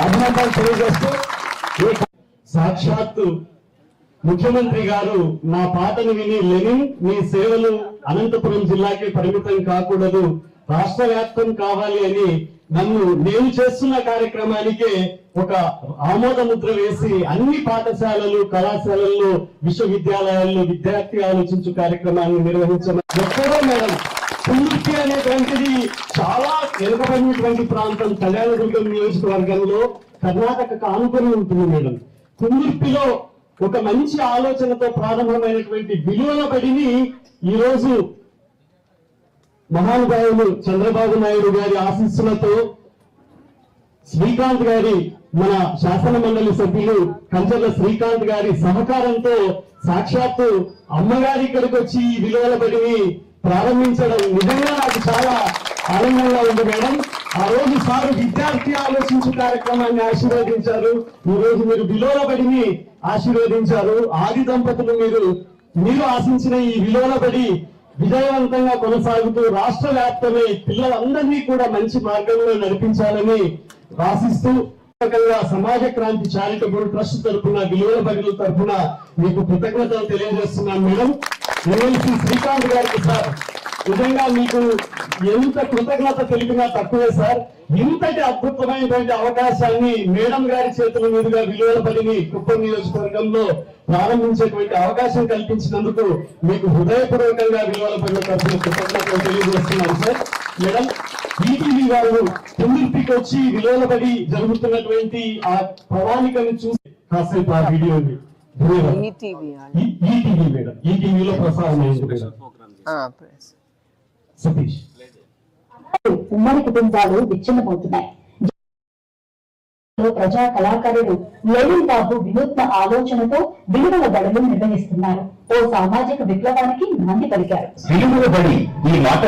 అభినందనలు తెలియజేస్తూ సాక్షాత్తు ముఖ్యమంత్రి గారు నా పాటను విని లెనిన్ మీ సేవలు అనంతపురం జిల్లాకి పరిమితం కాకూడదు రాష్ట్ర వ్యాప్తం కావాలి అని నన్ను నేను చేస్తున్న కార్యక్రమానికే ఒక ఆమోద ముద్ర వేసి అన్ని పాఠశాలలు కళాశాలల్లో విశ్వవిద్యాలయాల్లో విద్యార్థి ఆలోచించు కార్యక్రమాన్ని నిర్వహించమని ఎక్కడో మేడం. కుందుర్తి అనేటువంటిది చాలా వెనుకబడినటువంటి ప్రాంతం కళ్యాణదుర్గం నియోజకవర్గంలో కర్ణాటకకు ఆనుకొని ఉంటుంది మేడం. కుందుర్తిలో ఒక మంచి ఆలోచనతో ప్రారంభమైనటువంటి విలువల బడిని ఈ రోజు మహానుభావులు చంద్రబాబు నాయుడు గారి ఆశీస్సులతో శ్రీకాంత్ గారి మన శాసన మండలి సభ్యులు కంచర్ల శ్రీకాంత్ గారి సహకారంతో సాక్షాత్తు అమ్మగారి ఇక్కడికి వచ్చి ఈ విలువల బడిని ప్రారంభించడం నిజంగా నాకు చాలా ఆనందంగా ఉంది మేడం. ఆ రోజు సారు విద్యార్థి ఆలోచించు కార్యక్రమాన్ని ఆశీర్వదించారు. ఈ రోజు మీరు విలోలబడిని ఆశీర్వదించారు. ఆది దంపతులు మీరు మీరు ఆశించిన ఈ విలోలబడి విజయవంతంగా కొనసాగుతూ రాష్ట్ర వ్యాప్తమై పిల్లలందరినీ కూడా మంచి మార్గంలో నడిపించాలని ఆశిస్తూ సమాజ క్రాంతి చారిటబుల్ ట్రస్ట్ తరఫున విలువల బడుల తరఫున మీకు కృతజ్ఞతలు తెలియజేస్తున్నాను మేడం. ఎమ్మెల్సీ శ్రీకాంత్ గారికి సార్ నిజంగా మీకు ఎంత కృతజ్ఞత తెలిపినా తక్కువే సార్. ఇంతటి అద్భుతమైనటువంటి అవకాశాన్ని మేడం గారి చేతుల మీదుగా విలువల పడిని కుప్పం నియోజకవర్గంలో ప్రారంభించేటువంటి అవకాశం కల్పించినందుకు మీకు హృదయపూర్వకంగా విలువల పడిన తరఫున కృతజ్ఞతలు తెలియజేస్తున్నాను సార్. మేడం ఈటీవీ వాళ్ళు తుందిర్పికి వచ్చి విలువల పడి జరుగుతున్నటువంటి ఆ ప్రణాళికను చూసి కాసేపు ఆ వీడియోని ఈటీవీలో ప్రసారం సతీష్. ఉమ్మడి కుటుంబాలు విచ్ఛిన్నమవుతున్నాయి. ప్రజా కళాకారుడు లెనిన్ బాబు వినూత్న ఆలోచనతో విలువల బడులు నిర్వహిస్తున్నారు. ఓ సామాజిక విప్లవానికి నాంది పలికారు. విలువల బడి ఈ మాట